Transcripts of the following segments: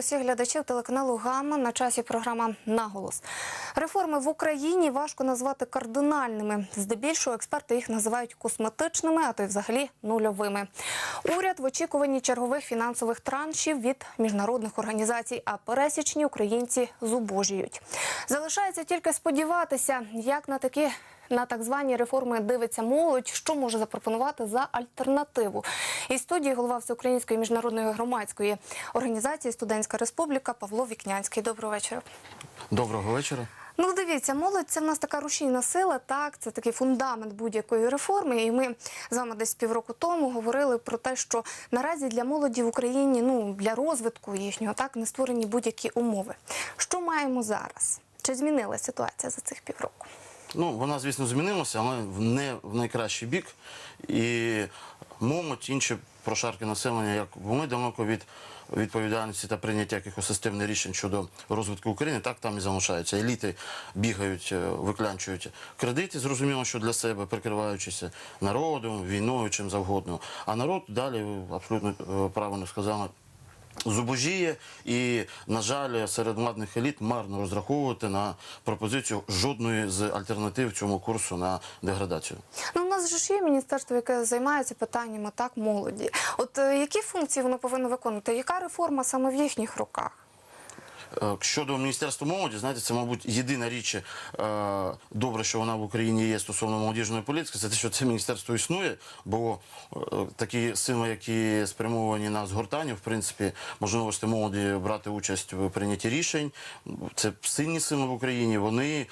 усіх глядачів телеканалу Гамма на часі програма Наголос. Реформи в Україні важко назвати кардинальними. Здебільшого експерти їх називають косметичними, а то й взагалі нульовими. Уряд в очікуванні чергових фінансових траншів від міжнародних організацій, а пересічні українці зубожіють. Залишається тільки сподіватися, як на такі на так звані реформи дивиться молодь, що може запропонувати за альтернативу. І студії голова Всеукраїнської міжнародної громадської організації Студентська Республіка Павло Вікнянський. Доброго вечора. Доброго вечора. Ну, дивіться, молодь це в нас така рушійна сила, так, це такий фундамент будь-якої реформи. І ми з вами десь півроку тому говорили про те, що наразі для молоді в Україні, ну для розвитку їхнього, так не створені будь-які умови. Що маємо зараз? Чи змінилася ситуація за цих півроку? Ну, вона, звісно, змінилася, але не в найкращий бік. І молодь, інші прошарки населення, як вони далеко від відповідальності та прийняття якихось системних рішень щодо розвитку України, так там і залишаються. Еліти бігають, е, виклянчують кредити, зрозуміло, що для себе, прикриваючися народом, війною, чим завгодно. А народ далі абсолютно е, правильно сказали. Зубожіє і, на жаль, серед владних еліт марно розраховувати на пропозицію жодної з альтернатив цьому курсу на деградацію. Ну, у нас же ж є міністерство, яке займається питаннями так молоді. От е, які функції воно повинно виконувати? Яка реформа саме в їхніх руках? Е, Щодо міністерства молоді, знаєте, це, мабуть, єдина річ е, добре, що вона в Україні є стосовно молодіжної політики, це те, що це міністерство існує, бо е, такі сили, які спрямовані на згортання, в принципі, можливості молоді брати участь в прийнятті рішень. Це сильні сили в Україні. Вони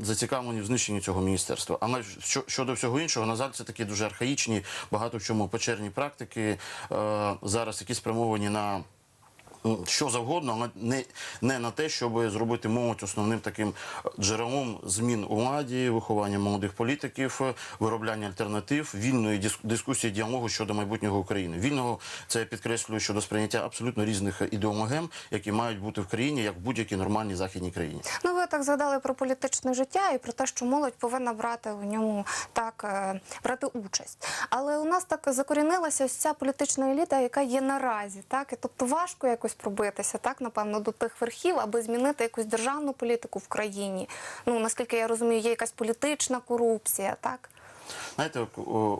зацікавлені в знищенні цього міністерства. Але що, щодо всього іншого, на жаль, це такі дуже архаїчні, багато в чому печерні практики зараз, які спрямовані на що завгодно, але не, не на те, щоб зробити молодь основним таким джерелом змін у владі, виховання молодих політиків, виробляння альтернатив, вільної дис- дискусії, діалогу щодо майбутнього України. Вільного це я підкреслюю щодо сприйняття абсолютно різних ідеологем, які мають бути в країні, як в будь-якій нормальній західній країні. Ну, ви так згадали про політичне життя і про те, що молодь повинна брати у ньому так е, брати участь. Але у нас так закорінилася ось ця політична еліта, яка є наразі, так і тобто важко якось пробитися, так напевно, до тих верхів, аби змінити якусь державну політику в країні. Ну наскільки я розумію, є якась політична корупція, так. Знаєте,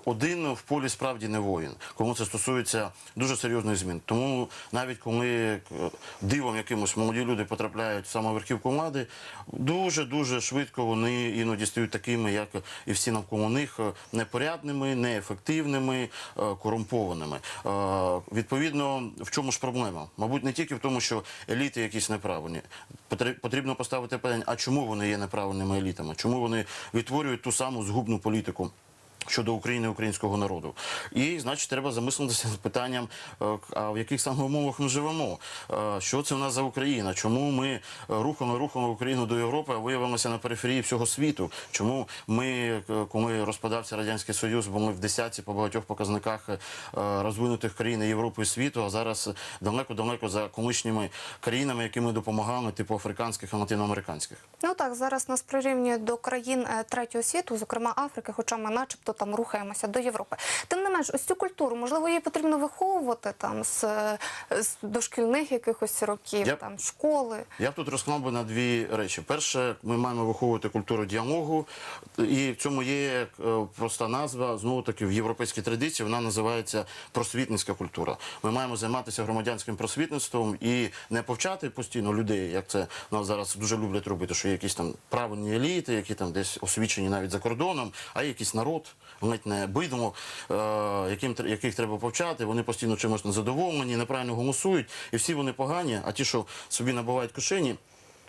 один в полі справді не воїн, кому це стосується дуже серйозних змін. Тому навіть коли е, дивом якимось молоді люди потрапляють в саму верхівку влади, дуже дуже швидко вони іноді стають такими, як і всі навколо них, е, непорядними, неефективними, е, корумпованими. Відповідно, в чому ж проблема? Мабуть, не тільки в тому, що еліти якісь неправильні. Потр- Потрібно поставити питання, а чому вони є неправильними елітами? Чому вони відтворюють ту саму згубну політику? Щодо України українського народу, і значить, треба замислитися над питанням, е, а в яких саме умовах ми живемо. Е, Що це в нас за Україна? Чому ми рухами рухами Україну до Європи, а виявилися на периферії всього світу? Чому ми, е, коли розпадався радянський союз, були в десятці по багатьох показниках розвинутих країн Європи і світу, а зараз далеко-далеко за колишніми країнами, які ми допомагали, типу африканських і латиноамериканських. Ну так, зараз нас прирівнюють до країн третього світу, зокрема Африки, хоча ми начебто там рухаємося до Європи. Тим не менш, ось цю культуру, можливо, її потрібно виховувати там з, з дошкільних якихось років, Я там школи. Я б тут розклав би на дві речі. Перше, ми маємо виховувати культуру діалогу, і в цьому є е, проста назва. Знову таки в європейській традиції вона називається просвітницька культура. Ми маємо займатися громадянським просвітництвом і не повчати постійно людей, як це нас зараз дуже люблять робити, що є якісь там правильні еліти, які там десь освічені навіть за кордоном, а є якийсь народ, ледь не бидло, е, яким яких треба повчати. Вони постійно чимось незадоволені, неправильно голосують, і всі вони погані. А ті, що собі набувають кишені.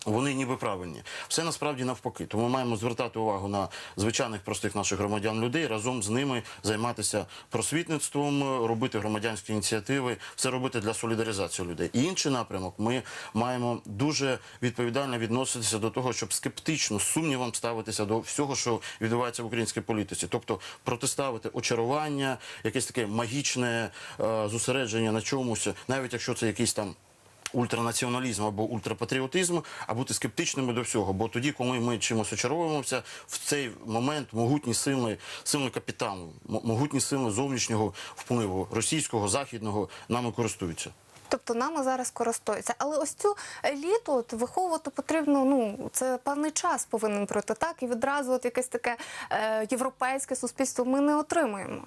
Вони ніби правильні. Все насправді навпаки. Тому ми маємо звертати увагу на звичайних простих наших громадян людей, разом з ними займатися просвітництвом, робити громадянські ініціативи, все робити для солідаризації людей. І інший напрямок ми маємо дуже відповідально відноситися до того, щоб скептично з сумнівом ставитися до всього, що відбувається в українській політиці, тобто протиставити очарування, якесь таке магічне е, зосередження на чомусь, навіть якщо це якийсь там ультранаціоналізм або ультрапатріотизм, а бути скептичними до всього. Бо тоді, коли ми чимось очаровуємося, в цей момент могутні сили, сили капіталу, могутні сили зовнішнього впливу російського, західного нами користуються. Тобто нами зараз користуються. Але ось цю еліту от, виховувати потрібно, ну це певний час повинен пройти, так? І відразу от якесь таке е, європейське суспільство ми не отримуємо.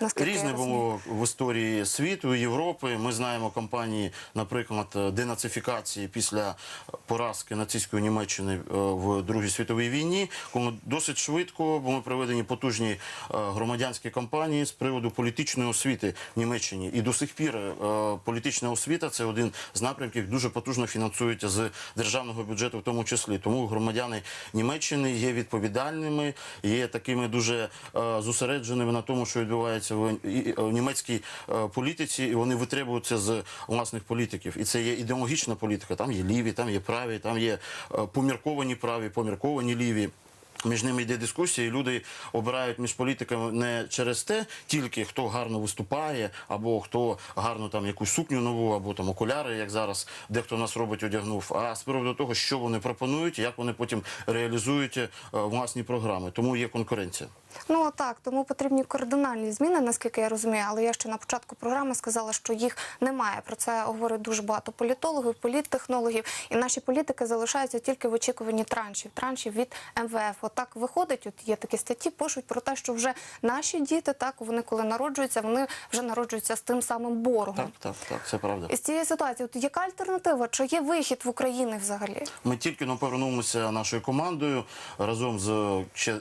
Наскільки Різне було в історії світу, Європи. Ми знаємо кампанії, наприклад, денацифікації після поразки нацистської Німеччини е, в Другій світовій війні, коли досить швидко були проведені потужні е, громадянські кампанії з приводу політичної освіти в Німеччині. І до сих пір е, політична освіта це один з напрямків, дуже потужно фінансується з державного бюджету, в тому числі. Тому громадяни Німеччини є відповідальними, є такими дуже зосередженими на тому, що відбувається в, в німецькій е, політиці, і вони витребуються з власних політиків. І це є ідеологічна політика. Там є ліві, там є праві, там є е, помірковані праві, помірковані ліві. Між ними йде дискусія, і люди обирають між політиками не через те, тільки хто гарно виступає, або хто гарно там якусь сукню нову, або там окуляри, як зараз дехто нас робить, одягнув, а з приводу того, що вони пропонують, як вони потім реалізують е, власні програми. Тому є конкуренція. Ну так, тому потрібні кардинальні зміни, наскільки я розумію. Але я ще на початку програми сказала, що їх немає. Про це говорить дуже багато політологів, політтехнологів. І наші політики залишаються тільки в очікуванні траншів, траншів від МВФ. Отак виходить. От є такі статті, пишуть про те, що вже наші діти, так вони коли народжуються, вони вже народжуються з тим самим боргом. Так, так, так, це правда. І з цієї ситуації, от яка альтернатива? Чи є вихід в Україні взагалі? Ми тільки но повернулися нашою командою разом з ще е,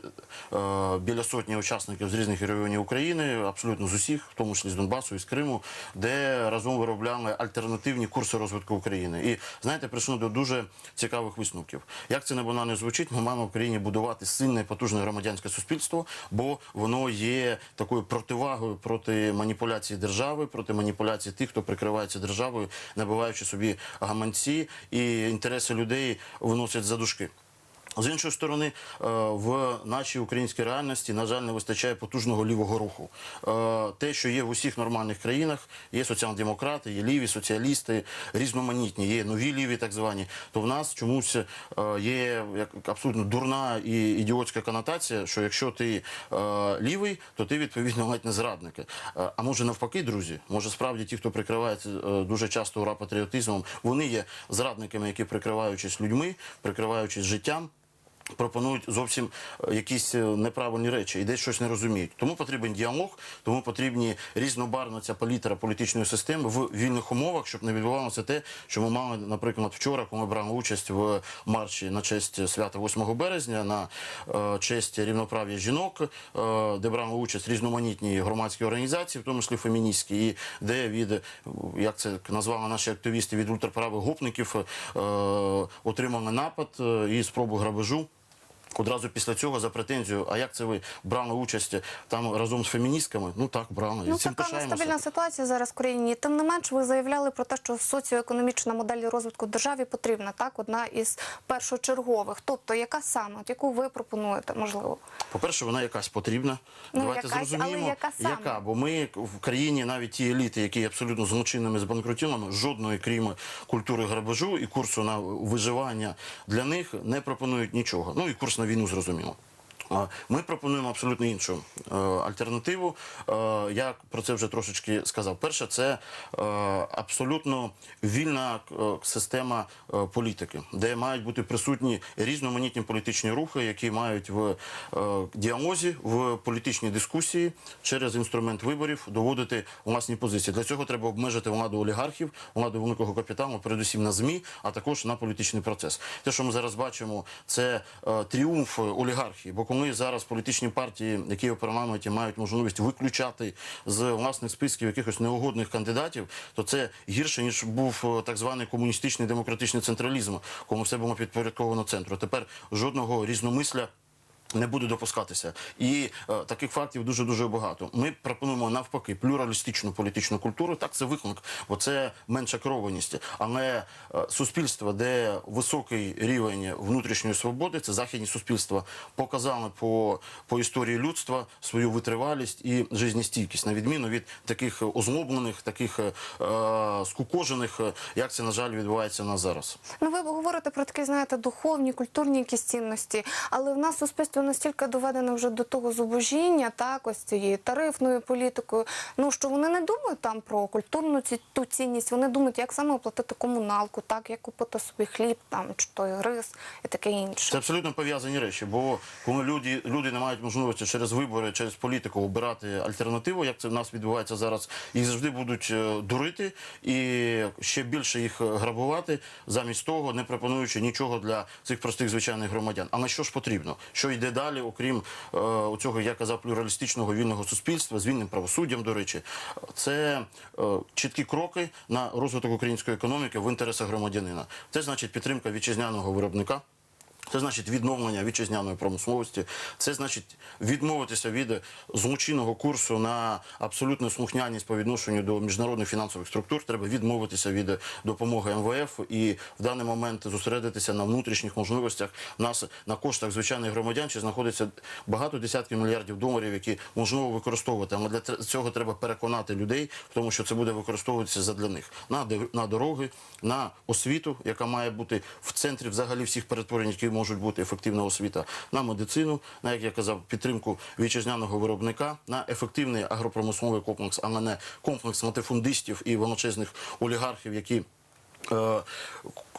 біля сотні учасників з різних регіонів України, абсолютно з усіх, в тому числі з Донбасу і з Криму, де разом виробляли альтернативні курси розвитку України. І знаєте, прийшли до дуже цікавих висновків. Як це не банально звучить, ми маємо в країні будувати сильне, потужне громадянське суспільство, бо воно є такою противагою проти маніпуляції держави, проти маніпуляції тих, хто прикривається державою, набиваючи собі гаманці і інтереси людей виносять за дужки. З іншої сторони, е, в нашій українській реальності, на жаль, не вистачає потужного лівого руху. Е, Те, що є в усіх нормальних країнах, є соціал-демократи, є ліві, соціалісти, різноманітні, є нові ліві, так звані. То в нас чомусь е, є як абсолютно дурна і ідіотська конотація, що якщо ти лівий, то ти відповідно ледь не зрадник. Е, А може навпаки, друзі, може справді ті, хто прикривається дуже часто ура патріотизмом, вони є зрадниками, які прикриваючись людьми, прикриваючись життям. Пропонують зовсім е, якісь е, неправильні речі і десь щось не розуміють. Тому потрібен діалог, тому потрібні різнобарвна ця палітра політичної системи в вільних умовах, щоб не відбувалося те, що ми мали, наприклад, вчора, коли ми брали участь в марші на честь свята 8 березня, на е, честь рівноправ'я жінок, е, де брали участь різноманітні громадські організації, в тому числі феміністські, і де від як це назвали наші активісти від ультраправих гопників е, отримали напад е, і спробу грабежу. Одразу після цього за претензію, а як це ви брали участь там разом з феміністками? Ну так, брали. Ну, цим така пишаємося. нестабільна ситуація зараз в країні. Тим не менш, ви заявляли про те, що соціоекономічна модель розвитку державі потрібна, так, одна із першочергових. Тобто, яка саме, от яку ви пропонуєте, можливо? По-перше, вона якась потрібна. Ну, Давайте якась, зрозуміємо, але яка саме? Бо ми в країні навіть ті еліти, які є абсолютно злочинними збанкрутілами, жодної крім культури грабежу і курсу на виживання для них не пропонують нічого. Ну і курс на війну зрозуміло. Ми пропонуємо абсолютно іншу е, альтернативу. Е, я про це вже трошечки сказав. Перше, це е, абсолютно вільна система політики, де мають бути присутні різноманітні політичні рухи, які мають в діалозі, в політичній дискусії через інструмент виборів доводити власні позиції. Для цього треба обмежити владу олігархів, владу великого капіталу, передусім на змі, а також на політичний процес. Те, що ми зараз бачимо, це тріумф олігархії. Бо коли зараз політичні партії, які в парламенті, мають можливість виключати з власних списків якихось неугодних кандидатів, то це гірше ніж був е, так званий комуністичний демократичний централізм, кому все було підпорядковано центру. Тепер жодного різномисля. Не буде допускатися, і е, таких фактів дуже дуже багато. Ми пропонуємо навпаки плюралістичну політичну культуру. Так це виклик, бо це менша керованість. Але е, суспільство, де високий рівень внутрішньої свободи, це західні суспільства, показали по, по історії людства свою витривалість і жизнестійкість, на відміну від таких озлоблених, таких е, е, скукожених, е, як це на жаль відбувається у нас зараз. Ну, ви говорите про такі, знаєте, духовні, культурні якісь цінності, але в нас суспільство настільки доведені вже до того зубожіння, так, ось цією тарифною політикою, ну що вони не думають там про культурну ці, ту цінність, вони думають, як саме оплатити комуналку, так, як купити собі хліб, там, чи той рис і таке інше. Це абсолютно пов'язані речі, бо коли люди, люди не мають можливості через вибори, через політику обирати альтернативу, як це в нас відбувається зараз, їх завжди будуть е, дурити і ще більше їх е, грабувати, замість того, не пропонуючи нічого для цих простих звичайних громадян. А на що ж потрібно? Що йде далі, окрім е, цього, я казав, плюралістичного вільного суспільства з вільним правосуддям, до речі, це е, чіткі кроки на розвиток української економіки в інтересах громадянина. Це значить підтримка вітчизняного виробника. Це значить відновлення вітчизняної промисловості. Це значить відмовитися від злочинного курсу на абсолютну слухняність по відношенню до міжнародних фінансових структур. Треба відмовитися від допомоги МВФ і в даний момент зосередитися на внутрішніх можливостях нас на коштах звичайних громадян, чи знаходиться багато десятків мільярдів доларів, які можливо використовувати. Але для цього треба переконати людей в тому, що це буде використовуватися задля них на на дороги, на освіту, яка має бути в центрі взагалі всіх перетворень, які можуть бути ефективна освіта, на медицину, на як я казав, підтримку вітчизняного виробника, на ефективний агропромисловий комплекс, а не комплекс латифундистів і величезних олігархів, які. е,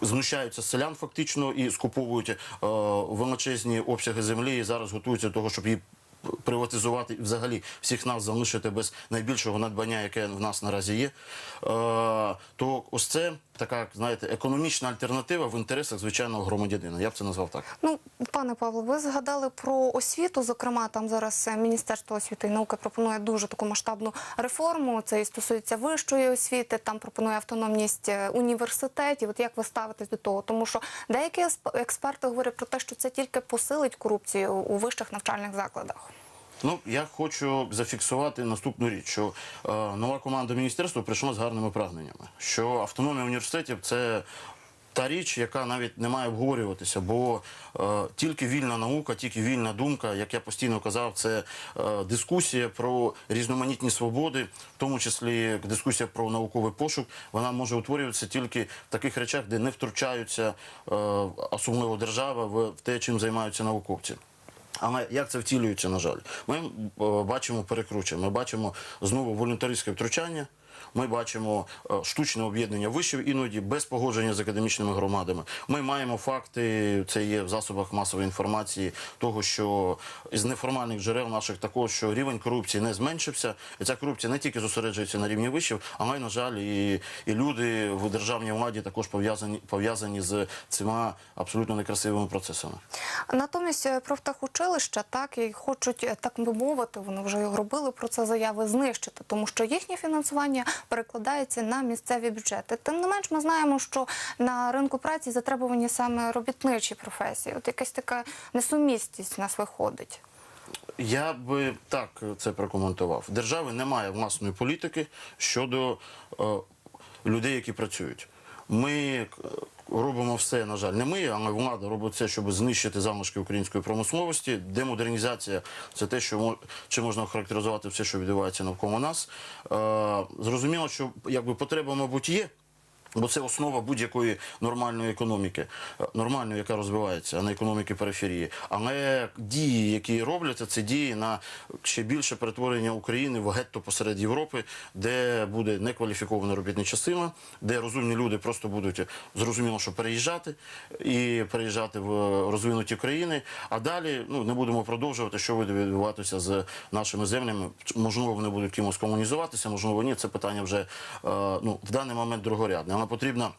Знущаються селян фактично і скуповують е, величезні обсяги землі і зараз готуються до того, щоб її приватизувати і взагалі всіх нас залишити без найбільшого надбання, яке в нас наразі є. Е, то ось це така, знаєте, економічна альтернатива в інтересах звичайного громадянина. Я б це назвав так. Ну, пане Павло, ви згадали про освіту. Зокрема, там зараз е, Міністерство освіти і науки пропонує дуже таку масштабну реформу. Це і стосується вищої освіти. Там пропонує автономність е, університетів. От як ви ставитесь до того? Тому що деякі експерти говорять про те, що це тільки посилить корупцію у вищих навчальних закладах. Ну, я хочу зафіксувати наступну річ, що е, нова команда міністерства прийшла з гарними прагненнями. Що автономія університетів це та річ, яка навіть не має обговорюватися, бо е, тільки вільна наука, тільки вільна думка, як я постійно казав, це е, дискусія про різноманітні свободи, в тому числі дискусія про науковий пошук. Вона може утворюватися тільки в таких речах, де не втручаються е, особливо держава в в те, чим займаються науковці. Але як це втілюється, на жаль, ми е, бачимо перекручення. Ми бачимо знову волюнтаристське втручання. Ми бачимо е, штучне об'єднання вишів іноді без погодження з академічними громадами. Ми маємо факти, це є в засобах масової інформації, того, що із неформальних джерел наших також, що рівень корупції не зменшився. І ця корупція не тільки зосереджується на рівні вишів, але, на жаль, і, і люди в державній владі також пов'язані пов'язані з цими абсолютно некрасивими процесами. Натомість е, профтехучилища так і хочуть, е, так би мовити, вони вже робили про це заяви знищити, тому що їхнє фінансування перекладається на місцеві бюджети. Тим не менш, ми знаємо, що на ринку праці затребувані саме робітничі професії. От якась така несумісність в нас виходить. Я би так це прокоментував. Держави немає власної політики щодо е, людей, які працюють. Ми е, робимо все, на жаль, не ми, але влада робить все, щоб знищити залишки української промисловості. Демодернізація це те, що чи можна охарактеризувати все, що відбувається навколо нас. Е, зрозуміло, що якби потреба, мабуть, є. Бо це основа будь-якої нормальної економіки, е, нормальної, яка розвивається, а не економіки периферії. Але дії, які робляться, це дії на ще більше перетворення України в гетто посеред Європи, де буде некваліфікована робітнича сила, де розумні люди просто будуть зрозуміло, що переїжджати і переїжджати в розвинуті країни. А далі ну не будемо продовжувати, що буде відбуватися з нашими землями. Можливо, вони будуть кимось комунізуватися, можливо, ні. Це питання вже е, ну в даний момент другорядне. Потрібна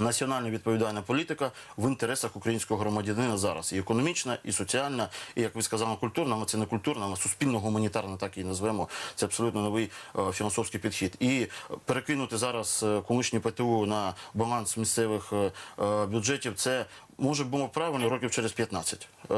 національна відповідальна політика в інтересах українського громадянина зараз. І економічна, і соціальна, і як ви сказали, культурна, але це не культурна, але суспільно-гуманітарна, так її назвемо. Це абсолютно новий е, філософський підхід. І перекинути зараз колишні колишнє ПТУ на баланс місцевих е, е, бюджетів, це може було правильно років через 15. Е,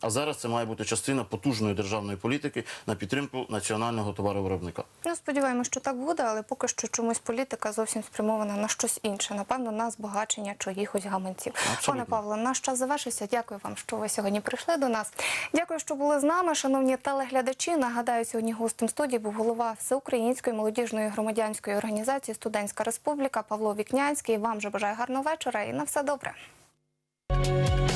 а зараз це має бути частина потужної державної політики на підтримку національного товаровиробника. Ну, сподіваємося, що так буде, але поки що чомусь політика зовсім спрямована на щось інше. Напевно, на збагачення чиїхось гаманців. Абсолютно. Пане Павло, наш час завершився. Дякую вам, що ви сьогодні прийшли до нас. Дякую, що були з нами, шановні телеглядачі. Нагадаю, сьогодні гостем студії був голова Всеукраїнської молодіжної громадянської організації Студентська Республіка Павло Вікнянський. Вам же бажаю гарного вечора і на все добре. Música